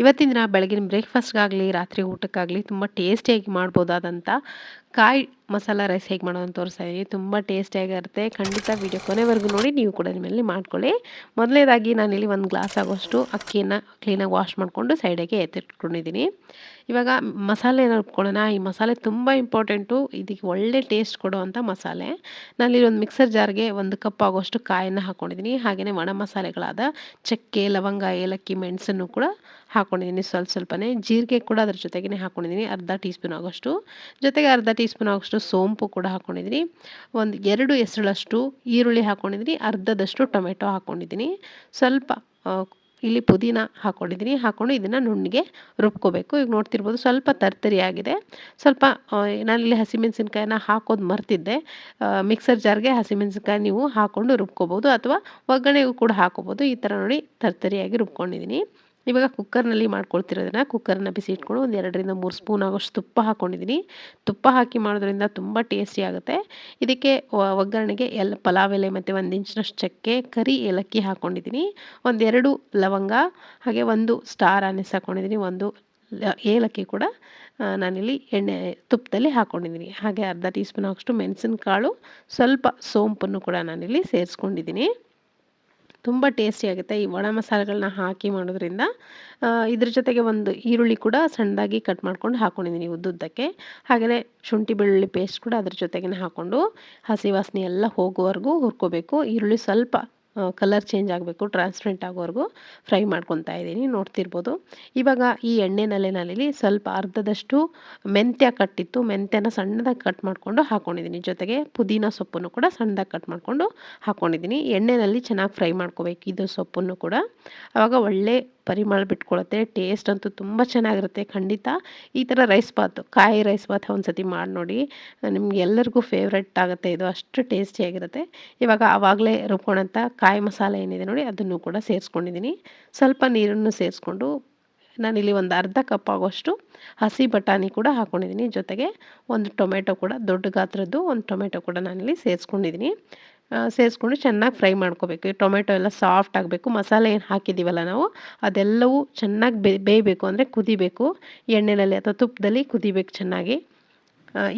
ಇವತ್ತಿನ ದಿನ ಬೆಳಗಿನ ಬ್ರೇಕ್ಫಾಸ್ಟ್ಗಾಗಲಿ, ರಾತ್ರಿ ಊಟಕ್ಕಾಗಲಿ ತುಂಬ ಟೇಸ್ಟಿಯಾಗಿ ಮಾಡ್ಬೋದಾದಂಥ ಕಾಯಿ ಮಸಾಲ ರೈಸ್ ಹೇಗೆ ಮಾಡೋದು ಅಂತ ತೋರಿಸ್ತಾ ಇದ್ದೀನಿ. ತುಂಬ ಟೇಸ್ಟಿಯಾಗಿರುತ್ತೆ. ಖಂಡಿತ ವೀಡಿಯೋ ಕೊನೆವರೆಗೂ ನೋಡಿ, ನೀವು ಕೂಡ ನಿಮ್ಮಲ್ಲಿ ಮಾಡ್ಕೊಳ್ಳಿ. ಮೊದಲನೇದಾಗಿ ನಾನಿಲ್ಲಿ ಒಂದು ಗ್ಲಾಸ್ ಆಗೋಷ್ಟು ಅಕ್ಕಿಯನ್ನು ಕ್ಲೀನಾಗಿ ವಾಶ್ ಮಾಡಿಕೊಂಡು ಸೈಡಿಗೆ ಎತ್ತಿಟ್ಕೊಂಡಿದ್ದೀನಿ. ಇವಾಗ ಮಸಾಲೆ ರುಬ್ಕೊಳ್ಳೋಣ ಈ ಮಸಾಲೆ ತುಂಬ ಇಂಪಾರ್ಟೆಂಟು. ಇದಕ್ಕೆ ಒಳ್ಳೆ ಟೇಸ್ಟ್ ಕೊಡುವಂಥ ಮಸಾಲೆ. ನಾನಿಲ್ಲಿ ಒಂದು ಮಿಕ್ಸರ್ ಜಾರ್ಗೆ ಒಂದು ಕಪ್ ಆಗೋಷ್ಟು ಕಾಯನ್ನು ಹಾಕ್ಕೊಂಡಿದ್ದೀನಿ ಹಾಗೆಯೇ ಒಣ ಮಸಾಲೆಗಳಾದ ಚಕ್ಕೆ, ಲವಂಗ, ಏಲಕ್ಕಿ, ಮೆಣಸನ್ನು ಕೂಡ ಹಾಕ್ಕೊಂಡಿದ್ದೀನಿ ಸ್ವಲ್ಪ ಸ್ವಲ್ಪನೇ. ಜೀರಿಗೆ ಕೂಡ ಅದ್ರ ಜೊತೆಗೇ ಹಾಕ್ಕೊಂಡಿದ್ದೀನಿ ಅರ್ಧ ಟೀ ಸ್ಪೂನ್ ಆಗೋಷ್ಟು. ಜೊತೆಗೆ ಅರ್ಧ ಟೀ ಸ್ಪೂನ್ ಆಗೋಷ್ಟು ಸೋಂಪು ಕೂಡ ಹಾಕ್ಕೊಂಡಿದ್ದೀನಿ ಒಂದು ಎರಡು ಹೆಸರುಳಷ್ಟು ಈರುಳ್ಳಿ ಹಾಕ್ಕೊಂಡಿದ್ದೀನಿ ಅರ್ಧದಷ್ಟು ಟೊಮೆಟೊ ಹಾಕ್ಕೊಂಡಿದ್ದೀನಿ ಸ್ವಲ್ಪ ಇಲ್ಲಿ ಪುದೀನ ಹಾಕ್ಕೊಂಡಿದ್ದೀನಿ ಹಾಕ್ಕೊಂಡು ಇದನ್ನು ನುಣ್ಣಗೆ ರುಬ್ಕೋಬೇಕು. ಈಗ ನೋಡ್ತಿರ್ಬೋದು ಸ್ವಲ್ಪ ತರ್ತರಿ ಆಗಿದೆ ಸ್ವಲ್ಪ ನಾನಿಲ್ಲಿ ಹಸಿಮೆಣಸಿನ್ಕಾಯಿನ ಹಾಕೋದು ಮರ್ತಿದ್ದೆ. ಮಿಕ್ಸರ್ ಜಾರ್ಗೆ ಹಸಿಮೆಣಸಿನ್ಕಾಯಿ ನೀವು ಹಾಕ್ಕೊಂಡು ರುಬ್ಕೋಬೋದು ಅಥವಾ ಒಗ್ಗರಣೆಗೂ ಕೂಡ ಹಾಕೋಬೋದು. ಈ ಥರ ನೋಡಿ ತರ್ತರಿಯಾಗಿ ರುಬ್ಕೊಂಡಿದ್ದೀನಿ. ಇವಾಗ ಕುಕ್ಕರ್ನಲ್ಲಿ ಮಾಡ್ಕೊಳ್ತಿರೋದನ್ನ ಕುಕ್ಕರ್ನ ಬಿಸಿ ಇಟ್ಕೊಂಡು ಒಂದು ಎರಡರಿಂದ ಮೂರು ಸ್ಪೂನ್ ಆಗೋಷ್ಟು ತುಪ್ಪ ಹಾಕ್ಕೊಂಡಿದ್ದೀನಿ ತುಪ್ಪ ಹಾಕಿ ಮಾಡೋದ್ರಿಂದ ತುಂಬ ಟೇಸ್ಟಿ ಆಗುತ್ತೆ. ಇದಕ್ಕೆ ಒಗ್ಗರಣೆಗೆ ಎಲ್, ಪಲಾವ್ ಎಲೆ ಮತ್ತು ಒಂದು ಇಂಚಿನಷ್ಟು ಚಕ್ಕೆ, ಕರಿ ಏಲಕ್ಕಿ ಹಾಕ್ಕೊಂಡಿದ್ದೀನಿ ಒಂದೆರಡು ಲವಂಗ, ಹಾಗೆ ಒಂದು ಸ್ಟಾರ್ ಆನೆಸ್ ಹಾಕ್ಕೊಂಡಿದ್ದೀನಿ ಒಂದು ಏಲಕ್ಕಿ ಕೂಡ ನಾನಿಲ್ಲಿ ಎಣ್ಣೆ ತುಪ್ಪದಲ್ಲಿ ಹಾಕ್ಕೊಂಡಿದ್ದೀನಿ ಹಾಗೆ ಅರ್ಧ ಟೀ ಸ್ಪೂನ್ ಆಗೋಷ್ಟು ಮೆಣಸಿನಕಾಳು, ಸ್ವಲ್ಪ ಸೋಂಪನ್ನು ಕೂಡ ನಾನಿಲ್ಲಿ ಸೇರಿಸ್ಕೊಂಡಿದ್ದೀನಿ ತುಂಬ ಟೇಸ್ಟಿಯಾಗುತ್ತೆ ಈ ಒಣ ಮಸಾಲೆಗಳನ್ನ ಹಾಕಿ ಮಾಡೋದ್ರಿಂದ. ಇದ್ರ ಜೊತೆಗೆ ಒಂದು ಈರುಳ್ಳಿ ಕೂಡ ಸಣ್ಣದಾಗಿ ಕಟ್ ಮಾಡ್ಕೊಂಡು ಹಾಕೊಂಡಿದ್ದೀನಿ ಉದ್ದುದ್ದಕ್ಕೆ. ಹಾಗೆಯೇ ಶುಂಠಿ ಬೆಳ್ಳುಳ್ಳಿ ಪೇಸ್ಟ್ ಕೂಡ ಅದ್ರ ಜೊತೆಗೇ ಹಾಕ್ಕೊಂಡು ಹಸಿ ವಾಸನೆ ಎಲ್ಲ ಹೋಗುವವರೆಗೂ ಹುರ್ಕೋಬೇಕು. ಈರುಳ್ಳಿ ಸ್ವಲ್ಪ ಕಲರ್ ಚೇಂಜ್ ಆಗಬೇಕು ಟ್ರಾನ್ಸ್ಪರೆಂಟ್ ಆಗೋವರೆಗೂ ಫ್ರೈ ಮಾಡ್ಕೊತಾ ಇದ್ದೀನಿ, ನೋಡ್ತಿರ್ಬೋದು. ಇವಾಗ ಈ ಎಣ್ಣೆನಲ್ಲೇ ನಾನಿಲ್ಲಿ ಸ್ವಲ್ಪ ಅರ್ಧದಷ್ಟು ಮೆಂತ್ಯ ಕಟ್ಟಿತ್ತು, ಮೆಂತ್ಯನ ಸಣ್ಣದಾಗಿ ಕಟ್ ಮಾಡಿಕೊಂಡು ಹಾಕ್ಕೊಂಡಿದ್ದೀನಿ ಜೊತೆಗೆ ಪುದೀನ ಸೊಪ್ಪನ್ನು ಕೂಡ ಸಣ್ಣದಾಗಿ ಕಟ್ ಮಾಡಿಕೊಂಡು ಹಾಕ್ಕೊಂಡಿದ್ದೀನಿ ಎಣ್ಣೆಯಲ್ಲಿ ಚೆನ್ನಾಗಿ ಫ್ರೈ ಮಾಡ್ಕೋಬೇಕು, ಇದು ಸೊಪ್ಪನ್ನು ಕೂಡ. ಆವಾಗ ಒಳ್ಳೆ ಪರಿಮಳ ಬಿಟ್ಕೊಳುತ್ತೆ ಟೇಸ್ಟ್ ಅಂತೂ ತುಂಬ ಚೆನ್ನಾಗಿರುತ್ತೆ ಖಂಡಿತ. ಈ ಥರ ರೈಸ್ ಬಾತು, ಕಾಯಿ ರೈಸ್ ಬಾತ್ ಒಂದು ಸತಿ ಮಾಡಿ ನೋಡಿ, ನಿಮ್ಗೆ ಎಲ್ಲರಿಗೂ ಫೇವ್ರೆಟ್ ಆಗುತ್ತೆ. ಇದು ಅಷ್ಟು ಟೇಸ್ಟಿಯಾಗಿರುತ್ತೆ ಇವಾಗ ಆವಾಗಲೇ ರುಬ್ಕೊಂಡಂಥ ಕಾಯಿ ಮಸಾಲೆ ಏನಿದೆ ನೋಡಿ, ಅದನ್ನು ಕೂಡ ಸೇರಿಸ್ಕೊಂಡಿದ್ದೀನಿ. ಸ್ವಲ್ಪ ನೀರನ್ನು ಸೇರಿಸ್ಕೊಂಡು, ನಾನಿಲ್ಲಿ ಒಂದು ಅರ್ಧ ಕಪ್ ಆಗೋಷ್ಟು ಹಸಿ ಬಟಾಣಿ ಕೂಡ ಹಾಕ್ಕೊಂಡಿದ್ದೀನಿ ಜೊತೆಗೆ ಒಂದು ಟೊಮೆಟೊ ಕೂಡ, ದೊಡ್ಡ ಗಾತ್ರದ್ದು ಒಂದು ಟೊಮೆಟೊ ಕೂಡ ನಾನಿಲ್ಲಿ ಸೇರಿಸ್ಕೊಂಡಿದ್ದೀನಿ. ಸೇರಿಸ್ಕೊಂಡು ಚೆನ್ನಾಗಿ ಫ್ರೈ ಮಾಡ್ಕೋಬೇಕು. ಈ ಟೊಮೆಟೊ ಎಲ್ಲ ಸಾಫ್ಟ್ ಆಗಬೇಕು. ಮಸಾಲೆ ಏನು ಹಾಕಿದ್ದೀವಲ್ಲ ನಾವು, ಅದೆಲ್ಲವೂ ಚೆನ್ನಾಗಿ ಬೇಯಬೇಕು. ಅಂದರೆ ಕುದಿಬೇಕು. ಎಣ್ಣೆಯಲ್ಲಿ ಅಥವಾ ತುಪ್ಪದಲ್ಲಿ ಕುದಿಬೇಕು ಚೆನ್ನಾಗಿ.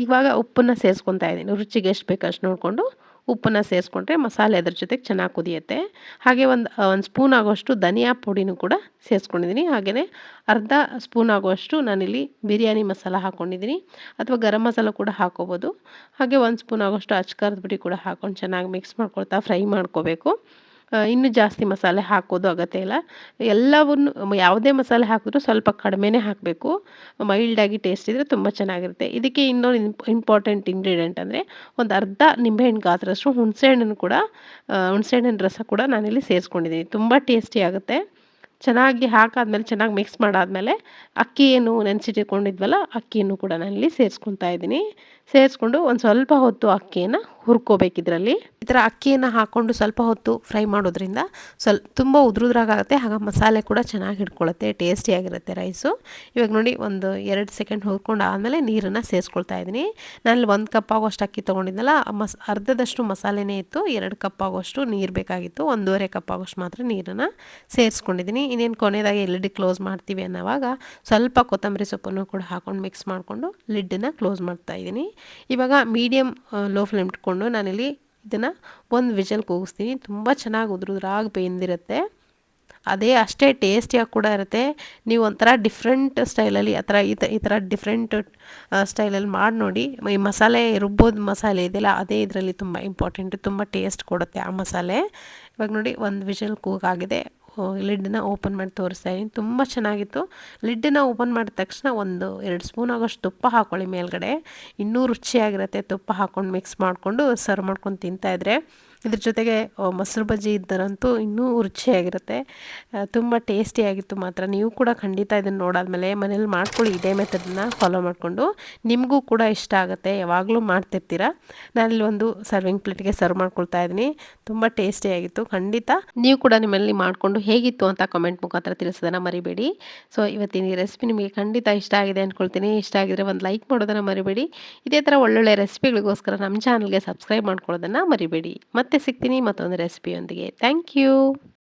ಇವಾಗ ಉಪ್ಪನ್ನು ಸೇರಿಸ್ಕೊತಾ ಇದ್ದೀನಿ. ರುಚಿಗೆ ಎಷ್ಟು ಬೇಕು ಅಷ್ಟು ನೋಡಿಕೊಂಡು ಉಪ್ಪನ್ನು ಸೇರಿಸ್ಕೊಂಡ್ರೆ ಮಸಾಲೆ ಅದ್ರ ಜೊತೆಗೆ ಚೆನ್ನಾಗಿ ಕುದಿಯುತ್ತೆ. ಹಾಗೆ ಒಂದು ಒಂದು ಸ್ಪೂನ್ ಆಗೋಷ್ಟು ಧನಿಯಾ ಪುಡಿನೂ ಕೂಡ ಸೇರಿಸ್ಕೊಂಡಿದ್ದೀನಿ. ಹಾಗೆಯೇ ಅರ್ಧ ಸ್ಪೂನ್ ಆಗುವಷ್ಟು ನಾನಿಲ್ಲಿ ಬಿರಿಯಾನಿ ಮಸಾಲ ಹಾಕ್ಕೊಂಡಿದ್ದೀನಿ ಅಥವಾ ಗರಂ ಮಸಾಲ ಕೂಡ ಹಾಕೋಬೋದು. ಹಾಗೆ ಒಂದು ಸ್ಪೂನ್ ಆಗೋಷ್ಟು ಅಚ್ಕಾರದ ಪುಡಿ ಕೂಡ ಹಾಕ್ಕೊಂಡು ಚೆನ್ನಾಗಿ ಮಿಕ್ಸ್ ಮಾಡ್ಕೊಳ್ತಾ, ಫ್ರೈ ಮಾಡ್ಕೋಬೇಕು. ಇನ್ನೂ ಜಾಸ್ತಿ ಮಸಾಲೆ ಹಾಕೋದು ಅಗತ್ಯ ಇಲ್ಲ. ಎಲ್ಲವನ್ನು, ಯಾವುದೇ ಮಸಾಲೆ ಹಾಕಿದ್ರು ಸ್ವಲ್ಪ ಕಡಿಮೆನೇ ಹಾಕಬೇಕು. ಮೈಲ್ಡಾಗಿ ಟೇಸ್ಟ್ ಇದ್ದರೆ ತುಂಬ ಚೆನ್ನಾಗಿರುತ್ತೆ. ಇದಕ್ಕೆ ಇನ್ನೊಂದು ಇಂಪಾರ್ಟೆಂಟ್ ಇಂಗ್ರೀಡಿಯೆಂಟ್ ಅಂದರೆ ಒಂದು ಅರ್ಧ ನಿಂಬೆಹಣ್ಣು ಗಾತ್ರಷ್ಟು ಹುಣಸೆಹಣ್ಣನ್ನು ಕೂಡ ಹುಣಸೆಹಣ್ಣಿನ ರಸ ಕೂಡ ನಾನಿಲ್ಲಿ ಸೇರಿಸ್ಕೊಂಡಿದ್ದೀನಿ. ತುಂಬ ಟೇಸ್ಟಿ ಆಗುತ್ತೆ. ಚೆನ್ನಾಗಿ ಹಾಕಾದ್ಮೇಲೆ, ಚೆನ್ನಾಗಿ ಮಿಕ್ಸ್ ಮಾಡಾದಮೇಲೆ ಅಕ್ಕಿ ಏನು ನೆನೆಸಿಟ್ಕೊಂಡಿದ್ವಲ್ಲ, ಅಕ್ಕಿಯನ್ನು ಕೂಡ ನಾನಿಲ್ಲಿ ಸೇರಿಸ್ಕೊತಾ ಇದ್ದೀನಿ. ಸೇರಿಸ್ಕೊಂಡು ಒಂದು ಸ್ವಲ್ಪ ಹೊತ್ತು ಅಕ್ಕಿಯನ್ನು ಹುರ್ಕೋಬೇಕು ಇದರಲ್ಲಿ ಈ ಥರ ಅಕ್ಕಿಯನ್ನು ಹಾಕ್ಕೊಂಡು ಸ್ವಲ್ಪ ಹೊತ್ತು ಫ್ರೈ ಮಾಡೋದ್ರಿಂದ ಸ್ವಲ್ಪ ತುಂಬ ಉದುರುದ್ರಾಗುತ್ತೆ ಹಾಗೆ ಮಸಾಲೆ ಕೂಡ ಚೆನ್ನಾಗಿ ಹಿಡ್ಕೊಳ್ಳುತ್ತೆ ಟೇಸ್ಟಿಯಾಗಿರುತ್ತೆ ರೈಸು ಇವಾಗ ನೋಡಿ ಒಂದು ಎರಡು ಸೆಕೆಂಡ್ ಹುರ್ಕೊಂಡು ಆದಮೇಲೆ ನೀರನ್ನು ಸೇರಿಸ್ಕೊಳ್ತಾ ಇದ್ದೀನಿ. ನಾನು ಒಂದು ಕಪ್ ಆಗೋಷ್ಟು ಅಕ್ಕಿ ತೊಗೊಂಡಿದ್ದಲ್ಲ ಮಸ್, ಅರ್ಧದಷ್ಟು ಮಸಾಲೆನೇ ಇತ್ತು, ಎರಡು ಕಪ್ ಆಗೋಷ್ಟು ನೀರು ಬೇಕಾಗಿತ್ತು, ಒಂದೂವರೆ ಕಪ್ ಆಗೋಷ್ಟು ಮಾತ್ರ ನೀರನ್ನು ಸೇರಿಸ್ಕೊಂಡಿದ್ದೀನಿ ಇನ್ನೇನು ಕೊನೆಯದಾಗಿ ಲಿಡ್ ಕ್ಲೋಸ್ ಮಾಡ್ತೀವಿ ಅನ್ನೋವಾಗ ಸ್ವಲ್ಪ ಕೊತ್ತಂಬರಿ ಸೊಪ್ಪನ್ನು ಕೂಡ ಹಾಕೊಂಡು ಮಿಕ್ಸ್ ಮಾಡಿಕೊಂಡು ಲಿಡ್ಡನ್ನು ಕ್ಲೋಸ್ ಮಾಡ್ತಾ ಇದ್ದೀನಿ. ಇವಾಗ ಮೀಡಿಯಮ್ ಲೋ ಫ್ಲೇಮ್ ಇಟ್ಕೊಂಡು ನಾನಿಲ್ಲಿ ಇದನ್ನು ಒಂದು ವಿಜಲ್ ಕೂಗಿಸ್ತೀನಿ. ತುಂಬ ಚೆನ್ನಾಗಿ ಉದ್ರುದ್ರಾಗಿ ಬೆಂದಿರುತ್ತೆ. ಅದೇ ಅಷ್ಟೇ ಟೇಸ್ಟಿಯಾಗಿ ಕೂಡ ಇರುತ್ತೆ. ನೀವು ಒಂಥರ ಡಿಫ್ರೆಂಟ್ ಸ್ಟೈಲಲ್ಲಿ ಆ ಥರ ಈ ತ, ಈ ಥರ ಡಿಫ್ರೆಂಟ್ ಸ್ಟೈಲಲ್ಲಿ ಮಾಡಿ ನೋಡಿ. ಈ ಮಸಾಲೆ ರುಬ್ಬೋದು ಮಸಾಲೆ ಇದೆಯಲ್ಲ, ಅದೇ ಇದರಲ್ಲಿ ತುಂಬ ಇಂಪಾರ್ಟೆಂಟ್ ತುಂಬ ಟೇಸ್ಟ್ ಕೊಡುತ್ತೆ ಆ ಮಸಾಲೆ. ಇವಾಗ ನೋಡಿ ಒಂದು ವಿಷಲ್ ಕೂಗಾಗಿದೆ. ಲಿಡ್ಡನ್ನ ಓಪನ್ ಮಾಡಿ ತೋರಿಸ್ತಾ ಇದ್ದೀನಿ ತುಂಬ ಚೆನ್ನಾಗಿತ್ತು. ಲಿಡ್ಡನ್ನ ಓಪನ್ ಮಾಡಿದ ತಕ್ಷಣ ಒಂದು ಎರಡು ಸ್ಪೂನ್ ಆಗೋಷ್ಟು ತುಪ್ಪ ಹಾಕ್ಕೊಳ್ಳಿ ಮೇಲ್ಗಡೆ. ಇನ್ನೂ ರುಚಿಯಾಗಿರುತ್ತೆ. ತುಪ್ಪ ಹಾಕ್ಕೊಂಡು ಮಿಕ್ಸ್ ಮಾಡಿಕೊಂಡು ಸರ್ವ್ ಮಾಡ್ಕೊಂಡು ತಿಂತಾಯಿದ್ರೆ ಇದ್ರ ಜೊತೆಗೆ ಮೊಸರು ಬಜ್ಜಿ ಇದ್ದರಂತೂ ಇನ್ನೂ ರುಚಿಯಾಗಿರುತ್ತೆ. ತುಂಬ ಟೇಸ್ಟಿಯಾಗಿತ್ತು ಮಾತ್ರ. ನೀವು ಕೂಡ ಖಂಡಿತ ಇದನ್ನು ನೋಡಾದಮೇಲೆ ಮನೇಲಿ ಮಾಡ್ಕೊಳ್ಳಿ, ಇದೇ ಮೆಥಡನ್ನ ಫಾಲೋ ಮಾಡಿಕೊಂಡು. ನಿಮಗೂ ಕೂಡ ಇಷ್ಟ ಆಗುತ್ತೆ, ಯಾವಾಗಲೂ ಮಾಡ್ತಿರ್ತೀರ. ನಾನಿಲ್ಲಿ ಒಂದು ಸರ್ವಿಂಗ್ ಪ್ಲೇಟ್ಗೆ ಸರ್ವ್ ಮಾಡ್ಕೊಳ್ತಾ ಇದ್ದೀನಿ. ತುಂಬ ಟೇಸ್ಟಿಯಾಗಿತ್ತು ಖಂಡಿತ ನೀವು ಕೂಡ ನಿಮ್ಮಲ್ಲಿ ಮಾಡಿಕೊಂಡು ಹೇಗಿತ್ತು ಅಂತ ಕಮೆಂಟ್ ಮುಖಾಂತರ ತಿಳಿಸೋದನ್ನು ಮರಿಬೇಡಿ. ಸೊ ಇವತ್ತಿನ ರೆಸಿಪಿ ನಿಮಗೆ ಖಂಡಿತ ಇಷ್ಟ ಆಗಿದೆ ಅಂದ್ಕೊಳ್ತೀನಿ ಇಷ್ಟ ಆಗಿದ್ರೆ ಒಂದು ಲೈಕ್ ಮಾಡೋದನ್ನು ಮರಿಬೇಡಿ. ಇದೇ ಥರ ಒಳ್ಳೊಳ್ಳೆ ರೆಸಿಪಿಗಳಿಗೋಸ್ಕರ ನಮ್ಮ ಚಾನಲ್ಗೆ ಸಬ್ಸ್ಕ್ರೈಬ್ ಮಾಡ್ಕೊಳ್ಳೋದನ್ನು ಮರಿಬೇಡಿ. ಮತ್ತೆ ಸಿಗ್ತೀನಿ ಮತ್ತೊಂದು ರೆಸಿಪಿಯೊಂದಿಗೆ ಥ್ಯಾಂಕ್ ಯು